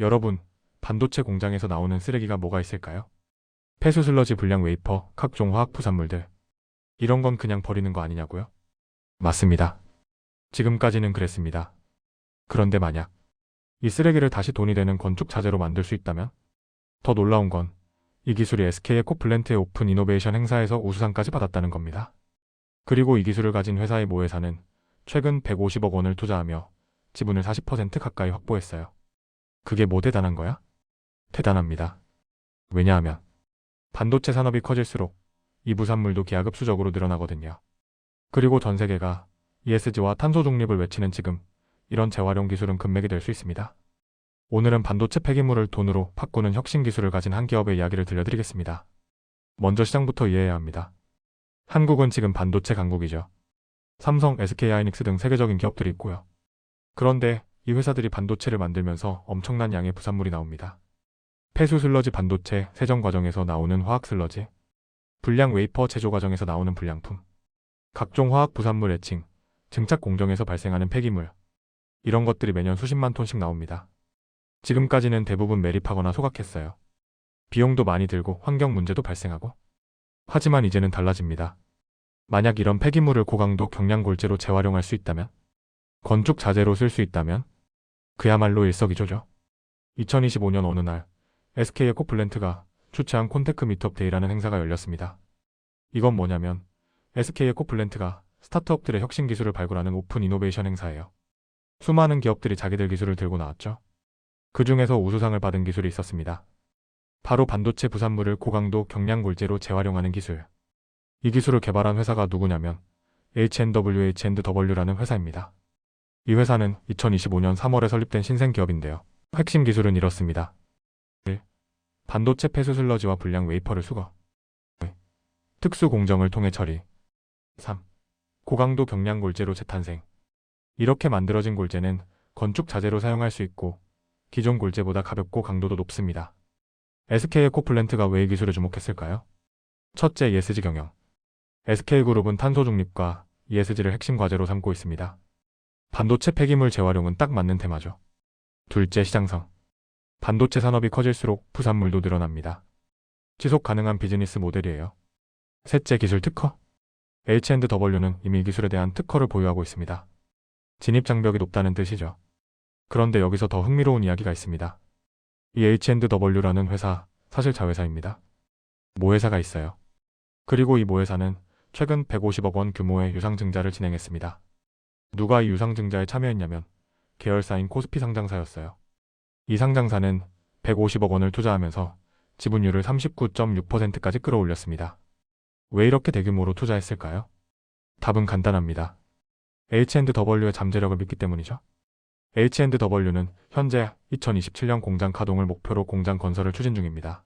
여러분, 반도체 공장에서 나오는 쓰레기가 뭐가 있을까요? 폐수 슬러지 불량 웨이퍼, 각종 화학 부산물들. 이런 건 그냥 버리는 거 아니냐고요? 맞습니다. 지금까지는 그랬습니다. 그런데 만약 이 쓰레기를 다시 돈이 되는 건축 자재로 만들 수 있다면? 더 놀라운 건 이 기술이 SK의 코플랜트의 오픈 이노베이션 행사에서 우수상까지 받았다는 겁니다. 그리고 이 기술을 가진 회사의 모 회사는 최근 150억 원을 투자하며 지분을 40% 가까이 확보했어요. 그게 뭐 대단한 거야? 대단합니다. 왜냐하면 반도체 산업이 커질수록 이 부산물도 기하급수적으로 늘어나거든요. 그리고 전 세계가 ESG와 탄소 중립을 외치는 지금 이런 재활용 기술은 금맥이 될 수 있습니다. 오늘은 반도체 폐기물을 돈으로 바꾸는 혁신 기술을 가진 한 기업의 이야기를 들려드리겠습니다. 먼저 시장부터 이해해야 합니다. 한국은 지금 반도체 강국이죠. 삼성, SK 하이닉스 등 세계적인 기업들이 있고요. 그런데 이 회사들이 반도체를 만들면서 엄청난 양의 부산물이 나옵니다. 폐수 슬러지 반도체 세정 과정에서 나오는 화학 슬러지, 불량 웨이퍼 제조 과정에서 나오는 불량품, 각종 화학 부산물 애칭, 증착 공정에서 발생하는 폐기물, 이런 것들이 매년 수십만 톤씩 나옵니다. 지금까지는 대부분 매립하거나 소각했어요. 비용도 많이 들고 환경 문제도 발생하고. 하지만 이제는 달라집니다. 만약 이런 폐기물을 고강도 경량골재로 재활용할 수 있다면, 건축 자재로 쓸 수 있다면, 그야말로 일석이조죠. 2025년 어느 날, SK의 코플랜트가 주최한 콘테크 미트업 데이라는 행사가 열렸습니다. 이건 뭐냐면, SK의 코플랜트가 스타트업들의 혁신 기술을 발굴하는 오픈 이노베이션 행사예요. 수많은 기업들이 자기들 기술을 들고 나왔죠. 그 중에서 우수상을 받은 기술이 있었습니다. 바로 반도체 부산물을 고강도 경량 골재로 재활용하는 기술. 이 기술을 개발한 회사가 누구냐면 H&W-H&W라는 회사입니다. 이 회사는 2025년 3월에 설립된 신생 기업인데요. 핵심 기술은 이렇습니다. 1. 반도체 폐수 슬러지와 불량 웨이퍼를 수거. 2. 특수 공정을 통해 처리. 3. 고강도 경량 골재로 재탄생. 이렇게 만들어진 골재는 건축 자재로 사용할 수 있고 기존 골재보다 가볍고 강도도 높습니다. SK의 코플랜트가 왜 이 기술에 주목했을까요? 첫째, ESG 경영. SK그룹은 탄소 중립과 ESG를 핵심 과제로 삼고 있습니다. 반도체 폐기물 재활용은 딱 맞는 테마죠. 둘째, 시장성. 반도체 산업이 커질수록 부산물도 늘어납니다. 지속 가능한 비즈니스 모델이에요. 셋째, 기술 특허. H&W는 이미 기술에 대한 특허를 보유하고 있습니다. 진입 장벽이 높다는 뜻이죠. 그런데 여기서 더 흥미로운 이야기가 있습니다. 이 H&W라는 회사, 사실 자회사입니다. 모회사가 있어요. 그리고 이 모회사는 최근 150억 원 규모의 유상증자를 진행했습니다. 누가 이 유상증자에 참여했냐면 계열사인 코스피 상장사였어요. 이 상장사는 150억 원을 투자하면서 지분율을 39.6%까지 끌어올렸습니다. 왜 이렇게 대규모로 투자했을까요? 답은 간단합니다. H&W의 잠재력을 믿기 때문이죠. H&W는 현재 2027년 공장 가동을 목표로 공장 건설을 추진 중입니다.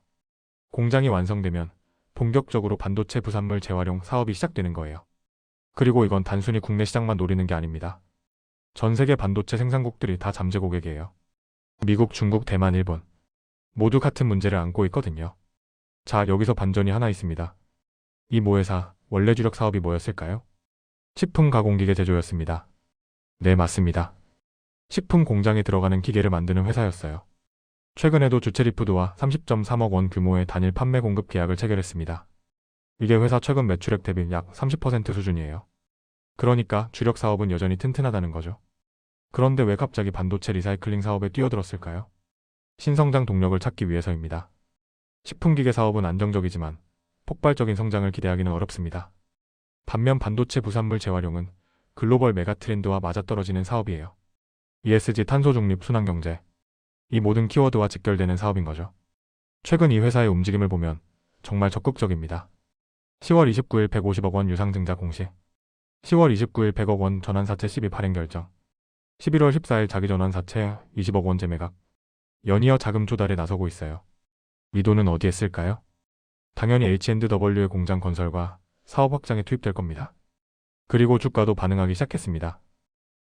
공장이 완성되면 본격적으로 반도체 부산물 재활용 사업이 시작되는 거예요. 그리고 이건 단순히 국내 시장만 노리는 게 아닙니다. 전 세계 반도체 생산국들이 다 잠재 고객이에요. 미국, 중국, 대만, 일본. 모두 같은 문제를 안고 있거든요. 자, 여기서 반전이 하나 있습니다. 이 모회사 원래 주력 사업이 뭐였을까요? 식품 가공기계 제조였습니다. 네, 맞습니다. 식품 공장에 들어가는 기계를 만드는 회사였어요. 최근에도 주체리푸드와 30.3억 원 규모의 단일 판매 공급 계약을 체결했습니다. 이게 회사 최근 매출액 대비 약 30% 수준이에요. 그러니까 주력 사업은 여전히 튼튼하다는 거죠. 그런데 왜 갑자기 반도체 리사이클링 사업에 뛰어들었을까요? 신성장 동력을 찾기 위해서입니다. 식품기계 사업은 안정적이지만 폭발적인 성장을 기대하기는 어렵습니다. 반면 반도체 부산물 재활용은 글로벌 메가 트렌드와 맞아떨어지는 사업이에요. ESG 탄소 중립 순환 경제. 이 모든 키워드와 직결되는 사업인 거죠. 최근 이 회사의 움직임을 보면 정말 적극적입니다. 10월 29일 150억 원 유상증자 공시. 10월 29일 100억 원 전환사채 12 발행 결정. 11월 14일 자기 전환사채 20억 원 재매각. 연이어 자금 조달에 나서고 있어요. 이 돈은 어디에 쓸까요? 당연히 H&W의 공장 건설과 사업 확장에 투입될 겁니다. 그리고 주가도 반응하기 시작했습니다.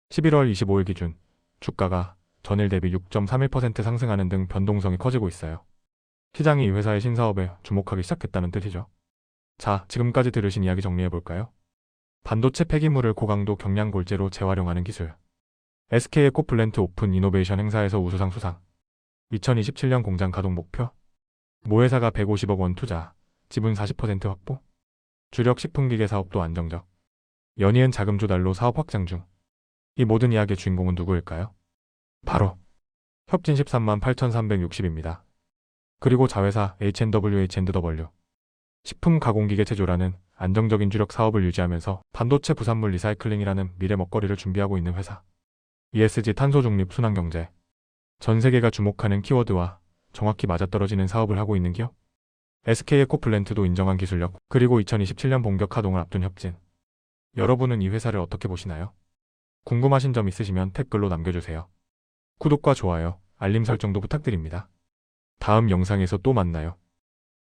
11월 25일 기준 주가가 전일 대비 6.31% 상승하는 등 변동성이 커지고 있어요. 시장이 이 회사의 신사업에 주목하기 시작했다는 뜻이죠. 자, 지금까지 들으신 이야기 정리해 볼까요? 반도체 폐기물을 고강도 경량 골재로 재활용하는 기술. SK의 코플랜트 오픈 이노베이션 행사에서 우수상 수상. 2027년 공장 가동 목표. 모 회사가 150억 원 투자, 지분 40% 확보. 주력 식품기계 사업도 안정적. 연이은 자금 조달로 사업 확장 중. 이 모든 이야기의 주인공은 누구일까요? 바로 협진 13만 8,360입니다. 그리고 자회사 H&W H&W. 식품 가공기계 제조라는 안정적인 주력 사업을 유지하면서 반도체 부산물 리사이클링이라는 미래 먹거리를 준비하고 있는 회사. ESG 탄소 중립 순환 경제. 전 세계가 주목하는 키워드와 정확히 맞아떨어지는 사업을 하고 있는 기업. SK 에코플랜트도 인정한 기술력, 그리고 2027년 본격 가동을 앞둔 협진. 여러분은 이 회사를 어떻게 보시나요? 궁금하신 점 있으시면 댓글로 남겨주세요. 구독과 좋아요, 알림 설정도 부탁드립니다. 다음 영상에서 또 만나요.